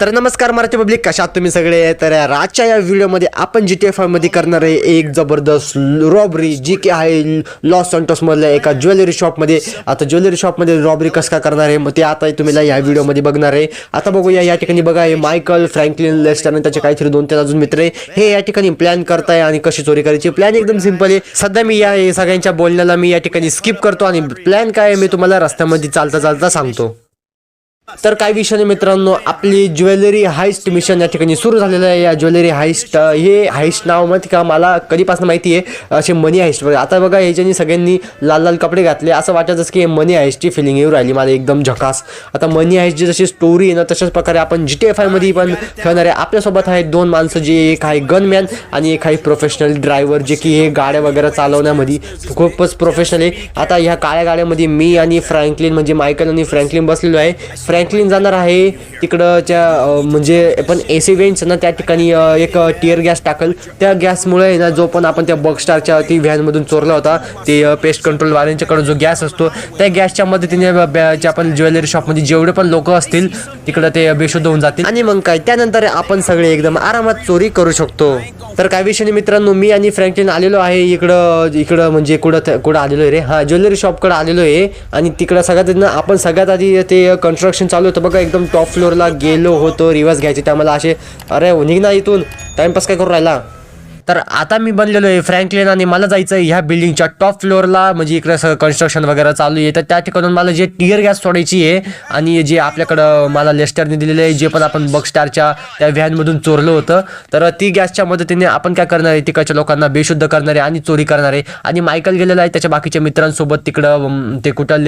तर नमस्कार मराठी पब्लिक कशात तुम्ही सगळे? तर आजच्या या व्हिडिओमध्ये आपण जी टी एफ आयमध्ये करणार आहे एक जबरदस्त रॉबरी जी की आहे लॉस सॅन्टोसमधल्या एका ज्वेलरी शॉपमध्ये आता ज्वेलरी शॉपमध्ये रॉबरी कसं का करणार आहे? मग ते आता तुम्हाला या व्हिडिओमध्ये बघणार आहे. आता बघूया या ठिकाणी बघा हे मायकल फ्रँकलिन लेस्टर आणि त्याचे काहीतरी दोन तीन अजून मित्र आहे. हे या ठिकाणी प्लॅन करताय आणि कशी चोरी करायची? प्लॅन एकदम सिंपल आहे. सध्या मी या सगळ्यांच्या बोलण्याला मी या ठिकाणी स्किप करतो आणि प्लॅन काय आहे मी तुम्हाला रस्त्यामध्ये चालता चालता सांगतो. तर काय विषय नाही मित्रांनो आपली ज्वेलरी हाईस्ट मिशन या ठिकाणी सुरू झालेलं आहे. या ज्वेलरी हाईस्ट हे हाईस्ट नाव माहिती का? मला कधीपासून माहिती आहे असे मनी हाईस्ट आता बघा ह्याच्यानी सगळ्यांनी लाल लाल कपडे घातले. असं वाटतच की मनी हाईस्टची फिलिंग येऊ राहिली. मला एकदम झकास. आता मनी हाईस्टची जशी स्टोरी आहे ना तशाच प्रकारे आपण जी टी एफ आयमध्ये पण खेळणार आहे. आपल्यासोबत आहेत दोन माणसं जे एक आहे गनमॅन आणि एक आहे प्रोफेशनल ड्रायव्हर जे की हे गाड्या वगैरे चालवण्यामध्ये खूपच प्रोफेशनल आहे. आता ह्या काळ्या गाड्यामध्ये मी आणि फ्रँकलिन म्हणजे मायकल आणि फ्रँकलिन बसलेलो आहे. फ्रँक फ्रँकलिन जाणार आहे. तिकडच्या म्हणजे पण ए सी वेंट्स ना त्या ठिकाणी एक टिअर गॅस टाकल. त्या गॅसमुळे ना जो पण आपण त्या बगस्टारच्या ती व्हॅनमधून चोरला होता ते पेस्ट कंट्रोलवाल्यांच्याकडे जो गॅस असतो त्या गॅसच्या मदतीने ब- जे आपण ज्वेलरी शॉपमध्ये जेवढे पण लोक असतील तिकडं ते बेशुद्ध होऊन जातील. आणि मग काय त्यानंतर आपण सगळे एकदम आरामात चोरी करू शकतो. तर काय विषय नाही मित्रांनो मी आणि फ्रँकलिन आलेलो आहे इकडं इकडं म्हणजे कुठं कुठं आलेलो आहे रे? हा ज्वेलरी शॉपकडे आलेलो आहे आणि तिकडं सगळ्यात ना आपण सगळ्यात आधी ते कन्स्ट्रक्शन चालू होतं. बघा एकदम टॉप फ्लोअरला गेलो होतो रिवर्स घ्यायचे. मला असे अरे निघ ना इथून. टाइमपास काय करू राहिला? तर आता मी बनलेलो आहे फ्रँकलिन आणि मला जायचं आहे ह्या बिल्डिंगच्या टॉप फ्लोअरला म्हणजे इकडे सगळं कन्स्ट्रक्शन वगैरे चालू आहे. तर त्या ठिकाणून मला जे टिअर गॅस सोडायची आहे आणि जे आपल्याकडं मला लेस्टरने दिलेलं आहे जे पण आपण बगस्टारच्या त्या व्हॅनमधून चोरलं होतं तर ती गॅसच्या मदतीने आपण काय करणार आहे? तिकडच्या लोकांना बेशुद्ध करणार आहे आणि चोरी करणार आहे. आणि मायकल गेलेला आहे त्याच्या बाकीच्या मित्रांसोबत तिकडं ते कुठं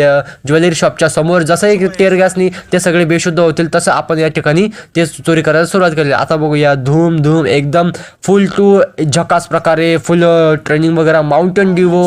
ज्वेलरी शॉपच्या समोर जसं एक टिअर गॅसनी ते सगळे बेशुद्ध होतील तसं आपण या ठिकाणी ते चोरी करायला सुरुवात केली आता बघूया धूम धूम एकदम फुल टू झकास प्रकारे फुल ट्रेनिंग वगैरे माउंटन डिवो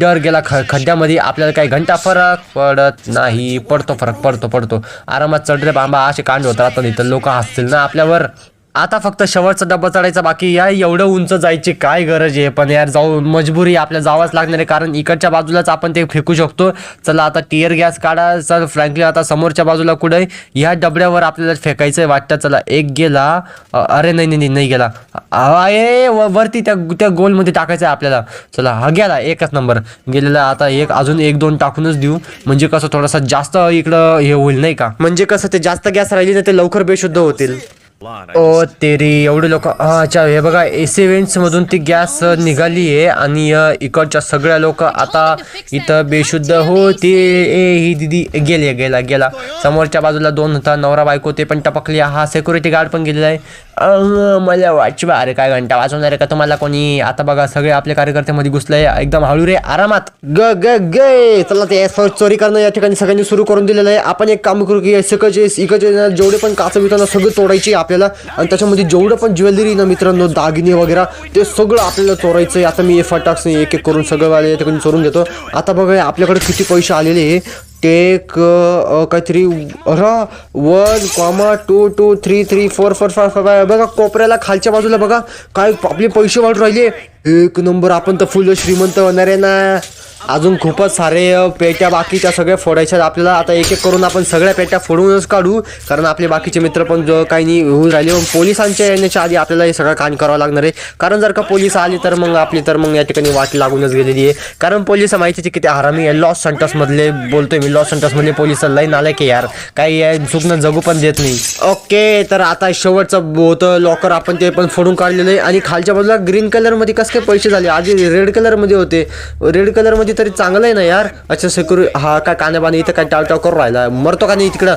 डर गेला ख खड्ड्यामध्ये. आपल्याला काही घंटा फरक पडत नाही. पडतो फरक पडतो पडतो. आरामात चढले बांबा असे कांड होत राहतात इथं लोक हसतील ना आपल्यावर. आता फक्त शेवटचा डब्बा चढायचा बाकी या एवढं उंच जायची काय गरज आहे? पण यार जाऊ मजबुरी आपल्याला जावंच लागणार आहे कारण इकडच्या बाजूलाच आपण ते फेकू शकतो. चला आता टिअर गॅस काढा चल फ्रँकली आता समोरच्या बाजूला कुठे ह्या डबड्यावर आपल्याला फेकायचं आहे वाटतं. चला एक गेला. अरे नाही नाही नाही, नाही गेला. आहे वरती त्या त्या गोलमध्ये टाकायचं आहे आपल्याला. चला हा गेला एकच नंबर. गेलेला आता एक अजून एक दोन टाकूनच देऊ. म्हणजे कसं थोडासा जास्त इकडं हे होईल नाही का? म्हणजे कसं ते जास्त गॅस राहिली ना ते लवकर बेशुद्ध होतील. ओ तेरी एवढे लोक. अच्छा हे बघा एसी मधून ती गॅस निघाली आहे आणि इकडच्या सगळ्या लोक आता इथं बेशुद्ध हो ते ए ही दिदी गेले गेला गेला. समोरच्या बाजूला दोन होता नवरा बायको ते पण टपकले. हा सिक्युरिटी गार्ड पण गेलेला आहे. मला वाचवा अरे काय घंटा वाचवणार रे का तुम्हाला कोणी? आता बघा सगळे आपल्या कार्यकर्त्यामध्ये घुसले एकदम हळू रे आरामात. ग ग गे. चला ते चोरी करणं या ठिकाणी सगळ्यांनी सुरू करून दिलेलं आहे. आपण एक काम करू की सगळं इकडचे जेवढे पण काच विकताना सगळं तोडायची आहे आपल्याला आणि त्याच्यामध्ये जेवढं पण ज्वेलरी ना मित्रांनो दागिने वगैरे ते सगळं आपल्याला चोरायचं आहे आता मी फटाक्स एक एक करून सगळं या ठिकाणी चोरून घेतो. आता बघा आपल्याकडे किती पैसे आलेले आहे. टेक uh, uh, काहीतरी अरा one comma two two three three four four five five बघा कोपऱ्याला खालच्या बाजूला बघा काय आपले पैसे वाढून राहिले. एक नंबर आपण तर फुल श्रीमंत होणार आहे ना. अजून खूपच सारे पेट्या बाकीच्या सगळ्या फोडायच्या आपल्याला आता एक एक करून आपण सगळ्या पेट्या फोडूनच काढू. कारण आपले बाकीचे मित्र पण जो काही नाही होऊन राहिले. पोलिसांच्या येण्याच्या आधी आपल्याला हे सगळं काम करावं लागणार आहे. कारण जर का पोलीस आले तर मग आपली तर मग या ठिकाणी वाट लागूनच गेलेली आहे. कारण पोलीस माहितीच आहे किती हरामी आहे. लॉस सेंटर्समधले बोलतोय मी. लॉस सेंटर्समधले पोलीस लाईन आलं की यार. काही आहे, चुकणं जगू पण देत नाही. ओके तर आता शेवटचं होतं लॉकर आपण ते पण फोडून काढलेलं आहे. आणि खालच्या बाजूला ग्रीन कलरमध्ये कसं काय पैसे झाले? आधी रेड कलरमध्ये होते. रेड कलरमध्ये मध्ये तरी चांगलं आहे ना यार? अच्छा सिक्युरि हा काय कान्याबाने इथं काय टाळटाव करू राहिला? मरतो का नाही तिकडं?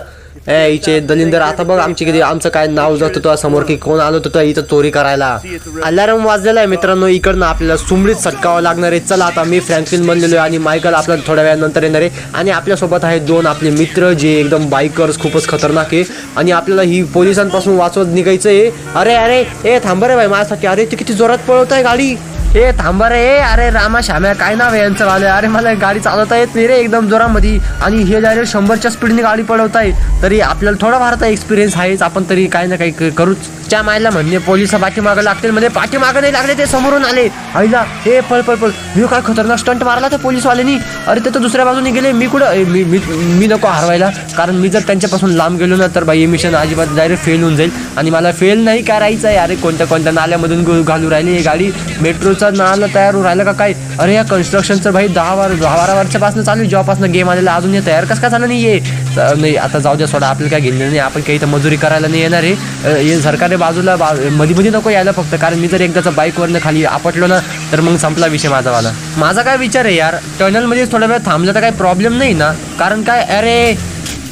ए इचे दलिंदर आता बघ आमची किती आमचं काय नाव जात होतं समोर की कोण आलो होतं इथं चोरी करायला. अलार्म वाजलेला आहे मित्रांनो इकडनं आपल्याला सुमडीत सटकावं लागणार आहे. चला आता मी फ्रँकलिन बनलेलो आहे आणि मायकल आपल्याला थोड्या वेळानंतर येणार आहे. आणि आपल्यासोबत आहे दोन आपले मित्र जे एकदम बाईकर्स खूपच खतरनाक आहे. आणि आपल्याला ही पोलिसांपासून वाचवत निघायचं आहे अरे अरे ए थांब रे भाई माझ्यासाठी. अरे ते किती जोरात पळवत आहे गाडी? ए थांबा रे. ए, अरे रामा श्याम्या काय नाव आहे यांचं आलं अरे मला गाडी चालवता येत नाही रे एकदम जोरामध्ये. आणि हे डायरेक्ट शंभरच्या स्पीडने गाडी पळवताय. तरी आपल्याला थोडा फार एक्सपिरियन्स आहेच. आपण तरी काही ना काही करूच. त्या मायला म्हणणे पोलीस पाठीमागं लागतील म्हणजे पाठीमागं नाही लागले ते समोरून आले. आईला हे पळ पळ पळ. मी काय खतरनाक स्टंट मारला त्या पोलिसवाल्यांनी? अरे ते तर दुसऱ्या बाजूने गेले. मी कुठं? मी मी मी नको हरवायला. कारण मी जर त्यांच्यापासून लांब गेलो ना तर बाई मिशन अजिबात डायरेक्ट फेल होऊन जाईल. आणि मला फेल नाही करायचं आहे अरे कोणत्या कोणत्या नाल्यामधून घालू राहिली ही गाडी? मेट्रोचं नाला तयार होऊन राहिलं का काय? अरे या कन्स्ट्रक्शनचं भाई दहा वार दहा बारा वर्षापासून चालू जेव्हापासून गेम आलेला अजून हे तयार कसं काय झालं नाही आहे नाही आता जाऊ द्या सोडा आपल्याला काय घेतलं नाही. आपण काही तर मजुरी करायला नाही येणार आहे. सरकारी हे सरकारने बाजूला बा मध्ये मध्ये नको यायला फक्त. कारण मी जर एकदाचा बाईकवरनं खाली आपटलो ना तर मग संपला विषय माझावाला माझा काय विचार आहे यार? टनलमध्ये थोडा वेळ थांबलं तर काही प्रॉब्लेम नाही ना? कारण काय? अरे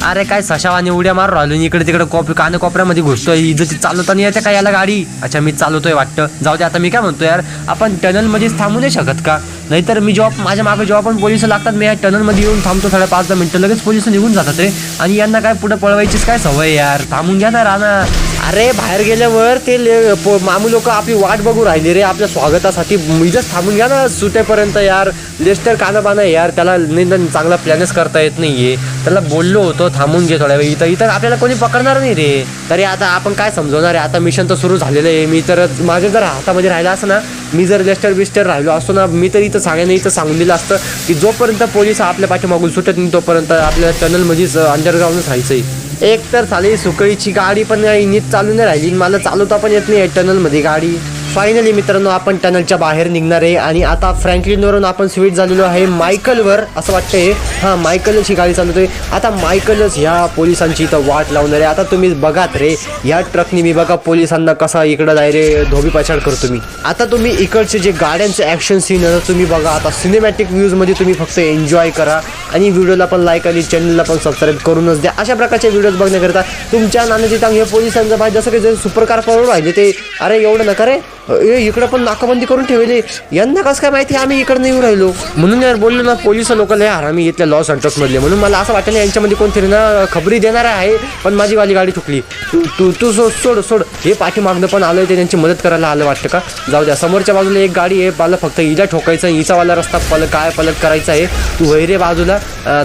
अरे काय सशावाने उड्या मारू राहिलो आणि इकडे तिकडे कॉप कान कोपऱ्यामध्ये घुसतोय. इज्जत चालवताना येते काय याला गाडी? अच्छा मी चालवतोय वाटतं. जाऊ दे आता मी काय म्हणतो यार आपण टनलमध्येच थांबू नाही शकत का? नाहीतर मी जेव्हा माझ्या मागे जेव्हा पण पोलीस लागतात मी या टनलमध्ये येऊन थांबतो साडे पाच दहा मिनटं. लगेच पोलीस निघून जातात रे. आणि यांना काय पुढे पळवायचीच काय सवय यार? थांबून घ्या ना राणा. अरे बाहेर गेल्यावर ते ले- मामू लोक आपली वाट बघू राहिले रे. आपल्या स्वागतासाठी इथंच थांबून घ्या ना सुटेपर्यंत यार. लेस्टर काना बाना यार. त्याला निंदन चांगला प्लॅनच करता येत नाहीये. त्याला बोललो होतो थांबून घे थोड्या वेळ. इथं इथं आपल्याला कोणी पकडणार नाही रे. तरी आता आपण काय समजवणार आहे? आता मिशन तर सुरू झालेलं आहे. मी तर माझ्या जर हातामध्ये राहिलं असं ना मी जर लेस्टर बिस्टर राहिलो असतो ना मी तर इथं सांगायला इथं सांगून दिलं असतं की जोपर्यंत पोलीस आपल्या पाठीमागून सुटत नाही तोपर्यंत आपल्या टनलमध्येच अंडरग्राऊंडच आहे एक तर झाली सुकळीची गाडी पण नीट चालू नाही राहिली. मला चालवता पण येत नाही टनलमध्ये गाडी. फायनली मित्रांनो आपण टनलच्या बाहेर निघणार आहे आणि आता फ्रँकलिनवरून आपण स्वीट झालेलो आहे मायकलवर असं वाटतंय. हां मायकलच ही गाडी चालवतोय. आता मायकलच ह्या पोलिसांची इथं वाट लावणार आहे. आता तुम्ही बघात रे ह्या ट्रकनी मी बघा पोलिसांना कसा इकडं डायरे धोबी पाछाड करतो मी आता तुम्ही इकडचे जे गाड्यांचे ॲक्शन सीन आहे तुम्ही बघा. आता सिनेमॅटिक व्ह्यूजमध्ये तुम्ही फक्त एन्जॉय करा. आणि व्हिडिओला पण लाईक आणि चॅनलला पण सबस्क्राईब करूनच द्या. अशा प्रकारचे व्हिडिओज बघण्याकरता तुमच्या नाण्याची टांग हे पोलिसांचं भाई जसं की जे सुपरकार पळून राहिले ते. अरे एवढं नका रे. ए इकडं पण नाकाबंदी करून ठेवली. यांना कसं काय माहिती आम्ही इकडं नाही येऊ राहिलो. म्हणून यार बोललो ना पोलीस लोक लय आम्ही इथल्या लॉस अँटॉस मधले. म्हणून मला असं वाटलं यांच्यामध्ये कोणतरी ना खबरी देणार आहे पण माझी वाली गाडी चुकली. तू तू तू सोड सोड सोड. हे पाठीमागणं पण आलं ते त्यांची मदत करायला आलं वाटतं का? जाऊ द्या समोरच्या बाजूला एक गाडी आहे मला फक्त इला ठोकायचं हिचा वाला रस्ता पल काय पलट करायचा आहे तू वैरे बाजूला.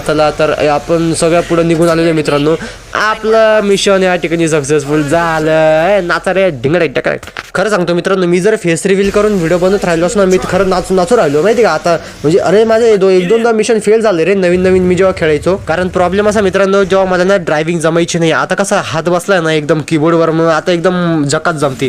चला तर आपण सगळ्या पुढं निघून आलेलो आहे मित्रांनो. आपलं मिशन या ठिकाणी सक्सेसफुल झालं नाचा रे ढिंगडे टकर खरं सांगतो मित्रांनो मी जर फेस रिव्हील करून व्हिडिओ बनवत राहिलो असं ना मी खरं नाचू नाचू राहिलो. माहिती का आता? म्हणजे अरे माझे दो एक दोनदा मिशन फेल झाले रे नवीन नवीन मी जेव्हा खेळायचो. कारण प्रॉब्लेम असा मित्रांनो जेव्हा मला ना ड्रायव्हिंग जमायची नाही आता कसा हात बसलाय ना एकदम कीबोर्डवर मग आता एकदम जकात जमते.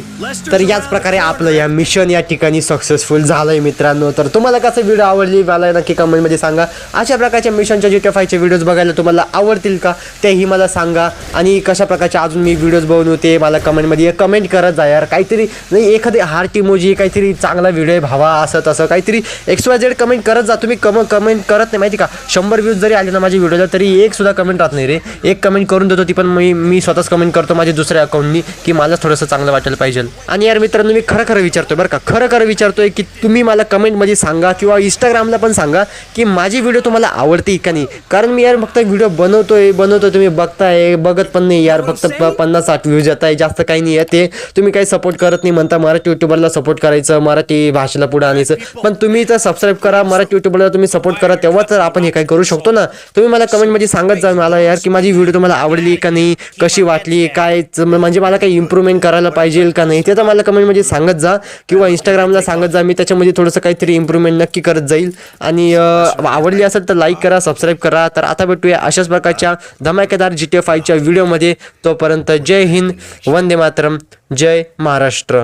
तर याच प्रकारे आपलं या मिशन या ठिकाणी सक्सेसफुल झालंय मित्रांनो. तर तुम्हाला कसं व्हिडिओ आवडली मला नक्की कमेंटमध्ये सांगा. अशा प्रकारच्या मिशनच्या जी फायचे व्हिडिओज बघायला तुम्हाला आवडतील का तेही मला सांगा. आणि कशा प्रकारचे अजून मी व्हिडिओज बनवते मला कमेंटमध्ये कमेंट करत जा यार. काहीतरी नाही एखादी हार्ट इमोजी काहीतरी चांगला व्हिडिओ भावा असं तसं. काहीतरी एक्स वाय झेड कमेंट करत जा. तुम्ही कम कमेंट करत नाही माहिती का? शंभर व्ह्यूज जरी आले ना माझ्या व्हिडिओला तरी एक सुद्धा कमेंट राहत नाही रे. एक कमेंट करून देतो ती पण मी मी स्वतःच कमेंट करतो माझ्या दुसऱ्या अकाउंटनी की मला थोडंसं चांगलं वाटायला पाहिजे. आणि यार मित्रांनो मी खरं खरं विचारतो बरं का. खरं खरं विचारतोय की तुम्ही मला कमेंटमध्ये सांगा किंवा इंस्टाग्रामला पण सांगा की माझी व्हिडिओ तुम्हाला आवडते का नाही? कारण मी यार फक्त व्हिडिओ बनवतोय बनवतोय तुम्ही बघताय बघत पण नाही यार फक्त पन्नास साठ व्ह्यूज येत आहे जास्त काही नाही आहे ते. तुम्ही काही सपोर्ट करत नाही म्हणता मराठी युट्यूबरला सपोर्ट करायचं मराठी भाषेला पुढे आणायचं. पण तुम्ही तर सबस्क्राईब करा मराठी युट्यूबरला तुम्ही सपोर्ट करा तेव्हा तर आपण हे काही करू शकतो ना. तुम्ही मला कमेंटमध्ये सांगत जा मला यार की माझी व्हिडिओ तुम्हाला आवडली का नाही कशी वाटली काय म्हणजे मला काही इम्प्रूव्हमेंट करायला पाहिजे का नाही ते तर मला कमेंटमध्ये सांगत जा. किंवा इंस्टाग्रामला सांगत जा मी त्याच्यामध्ये थोडंसं काहीतरी इम्प्रूव्हमेंट नक्की करत जाईल. आणि आवडली असेल तर लाईक करा सबस्क्राईब करा. तर आता भेटूया अशाच प्रकारच्या धमाकेदार जी टी एफ फायच्या व्हिडिओमध्ये तोपर्यंत जय हिंद वंदे मातरम जय महाराष्ट्र.